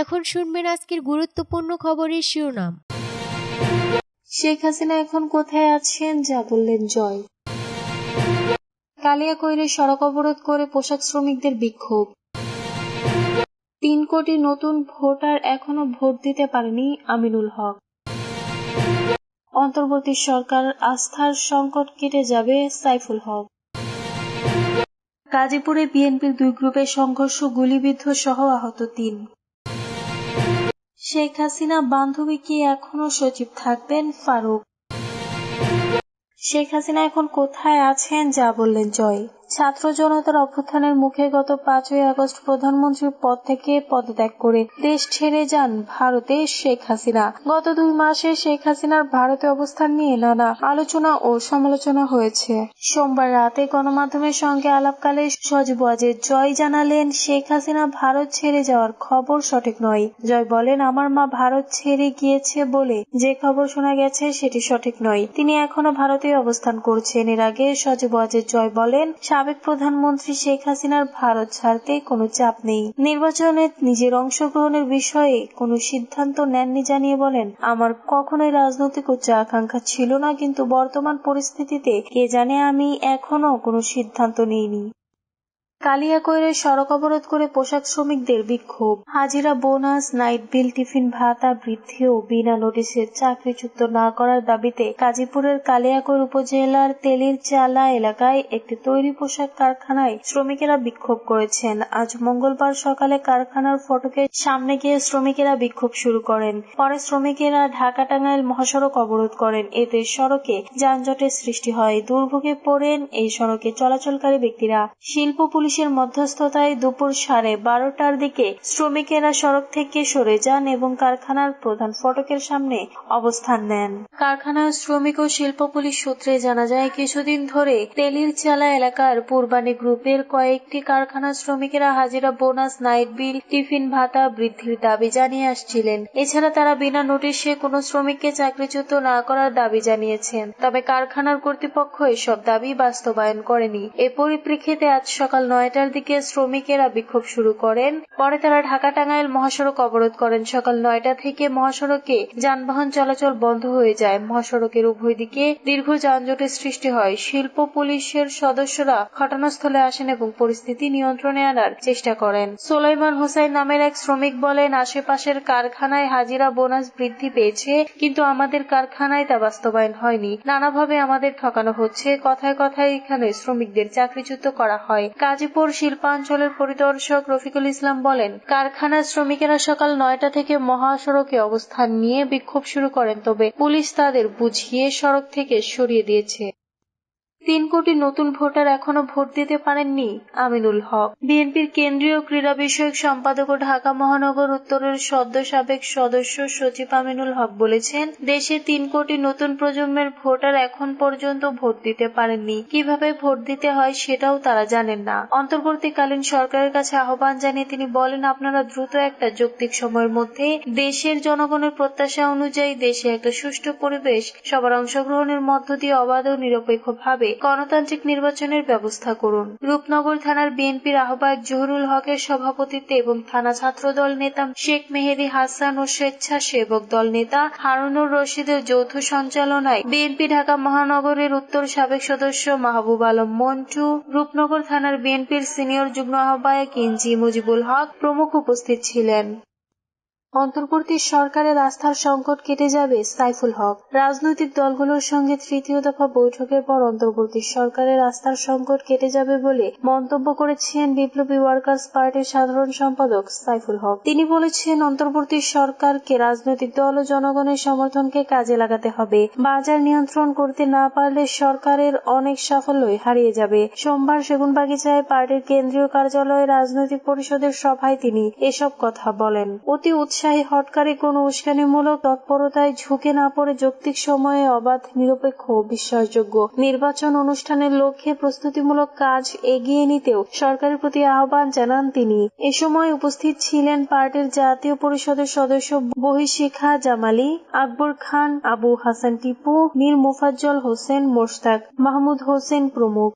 এখন শুনবেন আজকের গুরুত্বপূর্ণ খবরের শিরোনাম। শেখ হাসিনা এখন কোথায় আছেন যা বললেন জয়। কালিয়াকৈরে সড়ক অবরোধ করে পোশাক শ্রমিকদের বিক্ষোভ। তিন কোটি নতুন ভোটার এখনও ভোট দিতে পারেনি আমিনুল হক। অন্তর্বর্তী সরকার আস্থার সংকট কেটে যাবে সাইফুল হক। গাজীপুরে বিএনপির দুই গ্রুপের সংঘর্ষ গুলিবিদ্ধ সহ আহত তিন। শেখ হাসিনা বান্ধবী কি এখনও সচিব থাকবেন, ফারুক? শেখ হাসিনা এখন কোথায় আছেন, যা বললেন জয়। ছাত্র জনতার অভ্যুত্থানের মুখে গত পাঁচই আগস্ট প্রধানমন্ত্রীর পদ থেকে পদত্যাগ করে দেশ ছেড়ে যান ভারতে শেখ হাসিনা। গত দুই মাসে শেখ হাসিনার ভারতে অবস্থান নিয়ে নানা আলোচনা ও সমালোচনা হয়েছে। সোমবার রাতে গণমাধ্যমের সঙ্গে আলাপকালে সজীব ওয়াজেদ জয় জানালেন, শেখ হাসিনা ভারত ছেড়ে যাওয়ার খবর সঠিক নয়। জয় বলেন, আমার মা ভারত ছেড়ে গিয়েছে বলে যে খবর শোনা গেছে সেটি সঠিক নয়। তিনি এখনও ভারতে অবস্থান করছেন। এর আগে সজীব ওয়াজেদ জয় বলেন সাবেক প্রধানমন্ত্রী শেখ হাসিনার ভারত ছাড়তে কোনো চাপ নেই। নির্বাচনে নিজের অংশগ্রহণের বিষয়ে কোনো সিদ্ধান্ত নেননি জানিয়ে বলেন, আমার কখনোই রাজনৈতিক উচ্চ আকাঙ্ক্ষা ছিল না, কিন্তু বর্তমান পরিস্থিতিতে কে জানে আমি এখনও কোনো সিদ্ধান্ত নেইনি। কালিয়াকৈরে সড়ক অবরোধ করে পোশাক শ্রমিকদের বিক্ষোভ। হাজিরা বোনাস, নাইট বিল, টিফিন, ভাতা বৃদ্ধি ও বিনা নোটিশে চাকরিচ্যুত না করার দাবিতে গাজীপুরের কালিয়াকৈর উপজেলার তেলির চালা এলাকায় একটি তৈরি পোশাক কারখানায় শ্রমিকেরা বিক্ষোভ করেছেন। আজ মঙ্গলবার সকালে কারখানার ফটকের সামনে গিয়ে শ্রমিকেরা বিক্ষোভ শুরু করেন। পরে শ্রমিকেরা ঢাকা টাঙ্গাইল মহাসড়ক অবরোধ করেন। এতে সড়কে যানজটের সৃষ্টি হয়। দুর্ভোগে পড়েন এই সড়কে চলাচলকারী ব্যক্তিরা। শিল্প পুলিশের মধ্যস্থতায় দুপুর সাড়ে বারোটার দিকে শ্রমিকেরা সড়ক থেকে সরে যান এবং কারখানার প্রধান ফটকের সামনে অবস্থান নেন। কারখানার শ্রমিক ও শিল্প পুলিশ সূত্রে জানা যায়, কিছুদিন ধরে তেলির চালা এলাকার পূর্বানী গ্রুপের কয়েকটি কারখানার শ্রমিকেরা হাজিরা বোনাস, নাইট বিল, টিফিন, ভাতা বৃদ্ধির দাবি জানিয়ে আসছিলেন। এছাড়া তারা বিনা নোটিশে কোনো শ্রমিককে চাকরিচ্যুত না করার দাবি জানিয়েছেন। তবে কারখানার কর্তৃপক্ষ এসব দাবি বাস্তবায়ন করেনি। এ পরিপ্রেক্ষিতে আজ সকাল নয়টার দিকে শ্রমিকেরা বিক্ষোভ শুরু করেন। পরে তারা ঢাকা টাঙ্গাইল মহাসড়ক অবরোধ করেন। সকাল নয়টা থেকে মহাসড়কে যানবাহন চলাচল বন্ধ হয়ে যায়। মহাসড়কের উভয় দিকে দীর্ঘ যানজটের সৃষ্টি হয়। শিল্প পুলিশের সদস্যরা ঘটনাস্থলে আসেন এবং পরিস্থিতি নিয়ন্ত্রণে আনার চেষ্টা করেন। সোলাইমান হোসাইন নামের এক শ্রমিক বলেন, আশেপাশের কারখানায় হাজিরা বোনাস বৃদ্ধি পেয়েছে, কিন্তু আমাদের কারখানায় তা বাস্তবায়ন হয়নি। নানাভাবে আমাদের ঠকানো হচ্ছে। কথায় কথায় এখানে শ্রমিকদের চাকরিচ্যুত করা হয়। গাজীপুর শিল্পাঞ্চলের পরিদর্শক রফিকুল ইসলাম বলেন, কারখানার শ্রমিকেরা সকাল নয়টা থেকে মহাসড়কে অবস্থান নিয়ে বিক্ষোভ শুরু করেন, তবে পুলিশ তাদের বুঝিয়ে সড়ক থেকে সরিয়ে দিয়েছে। তিন কোটি নতুন ভোটার এখনও ভোট দিতে পারেননি আমিনুল হক। বিএনপির কেন্দ্রীয় ক্রীড়া বিষয়ক সম্পাদক ও ঢাকা মহানগর উত্তরের সদ্য সাবেক সদস্য সচিব আমিনুল হক বলেছেন, দেশে তিন কোটি নতুন প্রজন্মের ভোটার এখন পর্যন্ত ভোট দিতে পারেননি। কীভাবে ভোট দিতে হয় সেটাও তারা জানেন না। অন্তর্বর্তীকালীন সরকারের কাছে আহ্বান জানিয়ে তিনি বলেন, আপনারা দ্রুত একটা যৌক্তিক সময়ের মধ্যে দেশের জনগণের প্রত্যাশা অনুযায়ী দেশে একটা সুষ্ঠু পরিবেশ, সবার অংশগ্রহণের মধ্য দিয়ে অবাধ ও নিরপেক্ষভাবে গণতান্ত্রিক নির্বাচনের ব্যবস্থা করুন। রূপনগর থানার বিএনপির আহ্বায়ক জহুরুল হকের সভাপতিত্বে এবং থানা ছাত্রদল নেতা শেখ মেহেদি হাসান ও স্বেচ্ছাসেবক দল নেতা হারুনুর রশিদের যৌথ সঞ্চালনায় বিএনপি ঢাকা মহানগরের উত্তর সাবেক সদস্য মাহবুব আলম মন্টু, রূপনগর থানার বিএনপির সিনিয়র যুগ্ম আহ্বায়ক ইনজি মুজিবুল হক প্রমুখ উপস্থিত ছিলেন। অন্তর্বর্তী সরকারের আস্থার সংকট কেটে যাবে সাইফুল হক। রাজনৈতিক দলগুলোর সঙ্গে তৃতীয় দফা বৈঠকের পর অন্তর্বর্তী সরকারের আস্থার সংকট কেটে যাবে বলে মন্তব্য করেছেন বিপ্লবী ওয়ার্কার্স পার্টির সাধারণ সম্পাদক সাইফুল হক। তিনি বলেছেন, অন্তর্বর্তী সরকারকে রাজনৈতিক দল ও জনগণের সমর্থনকে কাজে লাগাতে হবে। বাজার নিয়ন্ত্রণ করতে না পারলে সরকারের অনেক সাফল্যই হারিয়ে যাবে। সোমবার সেগুনবাগিচায় পার্টির কেন্দ্রীয় কার্যালয়ে রাজনৈতিক পরিষদের সভায় তিনি এসব কথা বলেন। অতি উৎসাহী হটকারী কোন উস্কানিমূলক তৎপরতায় ঝুঁকে না পড়ে যৌক্তিক সময়ে অবাধ, নিরপেক্ষ বিশ্বাসযোগ্য নির্বাচন অনুষ্ঠানের লক্ষ্যে প্রস্তুতিমূলক কাজ এগিয়ে নিতেও সরকারের প্রতি আহ্বান জানান তিনি। এ সময় উপস্থিত ছিলেন পার্টির জাতীয় পরিষদের সদস্য বহিশিখা জামালি, আকবর খান, আবু হাসান টিপু, মীর মোফাজ্জল হোসেন মোশতাক, মাহমুদ হোসেন প্রমুখ।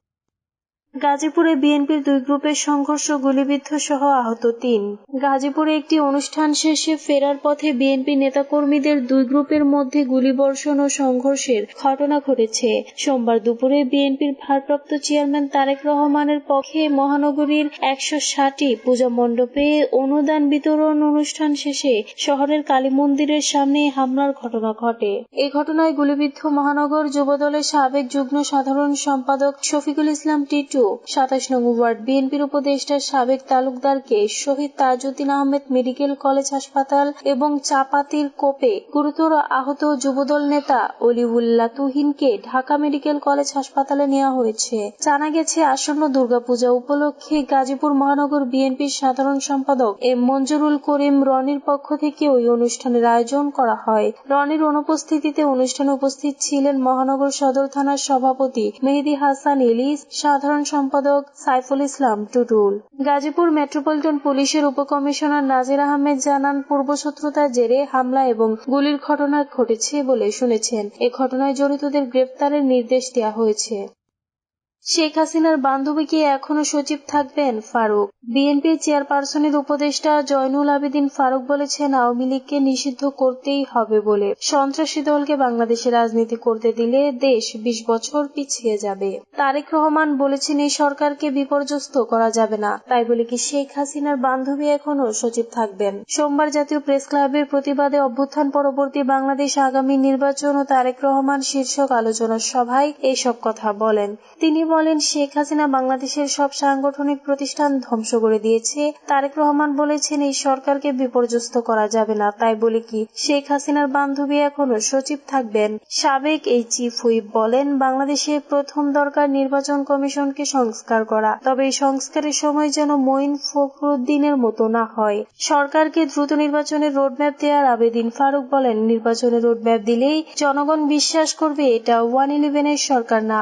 গাজীপুরে বিএনপির দুই গ্রুপের সংঘর্ষ, গুলিবিদ্ধ সহ আহত তিন। গাজীপুরে একটি অনুষ্ঠান শেষে ফেরার পথে বিএনপি নেতাকর্মীদের দুই গ্রুপের মধ্যে গুলিবর্ষণ ও সংঘর্ষের ঘটনা ঘটেছে। সোমবার দুপুরে বিএনপির ভারপ্রাপ্ত চেয়ারম্যান তারেক রহমানের পক্ষে মহানগরীর একশো ষাটটি পূজা মণ্ডপে অনুদান বিতরণ অনুষ্ঠান শেষে শহরের কালী মন্দিরের সামনে হামলার ঘটনা ঘটে। এ ঘটনায় গুলিবিদ্ধ মহানগর যুবদলের সাবেক যুগ্ম সাধারণ সম্পাদক শফিকুল ইসলাম টিটু সাতাশ নং ওয়ার্ড বিএনপির উপদেষ্টা সাবেক তালুকদারকে শহীদ তাজউদ্দিন আহমেদ মেডিকেল কলেজ হাসপাতাল এবং চাপাতির কোপে গুরুতর আহত যুবদল নেতা অলিউল্লাহ তুহিনকে ঢাকা মেডিকেল কলেজ হাসপাতালে নেওয়া হয়েছে। জানা গেছে, আসন্ন দুর্গাপূজা উপলক্ষে গাজীপুর মহানগর বিএনপির সাধারণ সম্পাদক এম মঞ্জুরুল করিম রনির পক্ষ থেকে ওই অনুষ্ঠানের আয়োজন করা হয়। রনির অনুপস্থিতিতে অনুষ্ঠানে উপস্থিত ছিলেন মহানগর সদর থানার সভাপতি মেহেদি হাসান ইলিস, সাধারণ সম্পাদক সাইফুল ইসলাম টুটুল। গাজীপুর মেট্রোপলিটন পুলিশের উপকমিশনার নাজির আহমেদ জানান, পূর্বশত্রুতার জেরে হামলা এবং গুলির ঘটনা ঘটেছে বলে শুনেছেন। এ ঘটনায় জড়িতদের গ্রেপ্তারের নির্দেশ দেওয়া হয়েছে। শেখ হাসিনার বান্ধবী কি এখনও সচিব থাকবেন? ফারুক। বিএনপির চেয়ারপারসনের উপদেষ্টা জয়নুল আবেদিন ফারুক বলেছেন, আওয়ামী লীগকে নিষিদ্ধ করতেই হবে বলে। সন্ত্রাসী দলকে বাংলাদেশে রাজনীতি করতে দিলে দেশ বিশ বছর পিছিয়ে যাবে। তারেক রহমান বলেছেন, এই সরকারকে বিপর্যস্ত করা যাবে না। তাই বলে কি শেখ হাসিনার বান্ধবী এখনও সচিব থাকবেন? সোমবার জাতীয় প্রেস ক্লাবের প্রতিবাদে অভ্যুত্থান পরবর্তী বাংলাদেশ আগামী নির্বাচন ও তারেক রহমান শীর্ষক আলোচনা সভায় এইসব কথা বলেন। তিনি বলেন, শেখ হাসিনা বাংলাদেশের সব সাংগঠনিক প্রতিষ্ঠান ধ্বংস করে দিয়েছে। তারেক রহমান বলেছেন, এই সরকারকে বিপর্যস্ত করা যাবে না। তাই বলে কি, শেখ হাসিনার বান্ধবী এখনও সচিব থাকবেন। সাবেক এই চিফ হুইপ বলেন, বাংলাদেশে প্রথম দরকার নির্বাচন কমিশনকে সংস্কার করা। তবে এই সংস্কারের সময় যেন মঈন ফখরুদ্দিনের মতো না হয়। সরকারকে দ্রুত নির্বাচনের রোডম্যাপ দেওয়ার আবেদিন ফারুক বলেন, নির্বাচনের রোডম্যাপ দিলেই জনগণ বিশ্বাস করবে, এটা ওয়ান ইলেভেনের সরকার না।